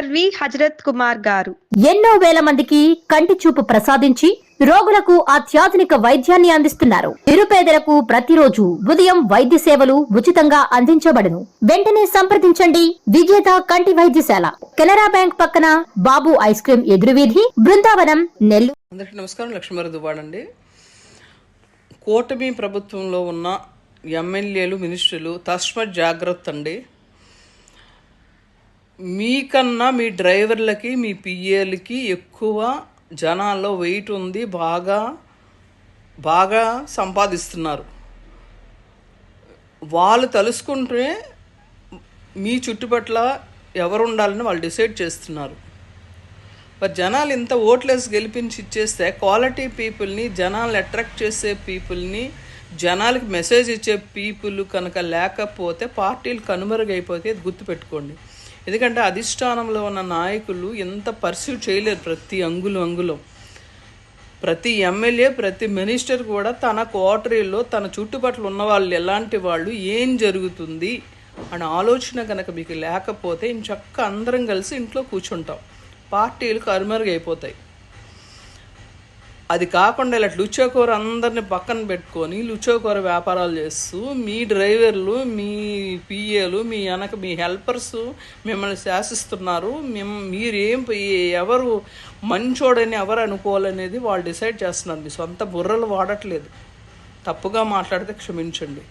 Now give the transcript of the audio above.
LV Hazrat Kumar గారు. ఎన్నో వేల మందికి కంటి చూపు ప్రసాదించి రోగులకు అత్యాధునిక వైద్యాన్ని అందిస్తున్నారు. నిరుపేదలకు ప్రతిరోజు ఉదయం వైద్య సేవలు ఉచితంగా అందించబడును. వెంటనే సంప్రదించండి. విజేత కంటి వైద్యశాల. కెనరా బ్యాంక్ పక్కన బాబు ఐస్ క్రీం ఎదురువీధి బృందావనం నెల్లూరు. అందరికీ నమస్కారం. లక్ష్మీవారి దువ్వాడండి. కూటమి ప్రభుత్వంలో ఉన్న ఎమ్మెల్యేలు మినిస్టర్లు తస్మత్ జాగ్రత్త అండి మీకన్నా మీ డ్రైవర్లకి మీ పిఏలకి ఎక్కువ జనాల్లో వెయిట్ ఉంది బాగా బాగా సంపాదిస్తున్నారు. వాళ్ళు తలుసుకుంటే మీ చుట్టుపట్ల ఎవరు ఉండాలని వాళ్ళు డిసైడ్ చేస్తున్నారు. మరి జనాలు ఇంత ఓట్లేసి గెలిపించి ఇచ్చేస్తే క్వాలిటీ పీపుల్ని జనాలు అట్రాక్ట్ చేసే పీపుల్ని జనాలకి మెసేజ్ ఇచ్చే పీపుల్ కనుక లేకపోతే పార్టీలు కనుమరుగైపోతే గుర్తుపెట్టుకోండి. ఎందుకంటే అధిష్టానంలో ఉన్న నాయకులు ఎంత పర్సీవ్ చేయలేరు ప్రతి అంగులు అంగులో. ప్రతి ఎమ్మెల్యే ప్రతి మినిస్టర్ కూడా తన కోటరీలో తన చుట్టుపక్కల ఉన్న వాళ్ళు ఎలాంటి వాళ్ళు ఏం జరుగుతుంది అనే ఆలోచన కనుక మీకు లేకపోతే ఇంచక్క అందరం కలిసి ఇంట్లో కూర్చుంటాం. పార్టీలు కరుమరుగైపోతాయి అది కాకుండా ఇలా లుచోకూర అందరిని పక్కన పెట్టుకొని లుచోకూర వ్యాపారాలు చేస్తూ మీ డ్రైవర్లు మీ పిఏలు మీ వెనక మీ హెల్పర్స్ మిమ్మల్ని శాసిస్తున్నారు. మిమ్ మీరేం ఎవరు మంచోడని ఎవరు అనుకోవాలనేది వాళ్ళు డిసైడ్ చేస్తున్నారు. మీ సొంత బుర్రలు వాడట్లేదు. తప్పుగా మాట్లాడితే క్షమించండి.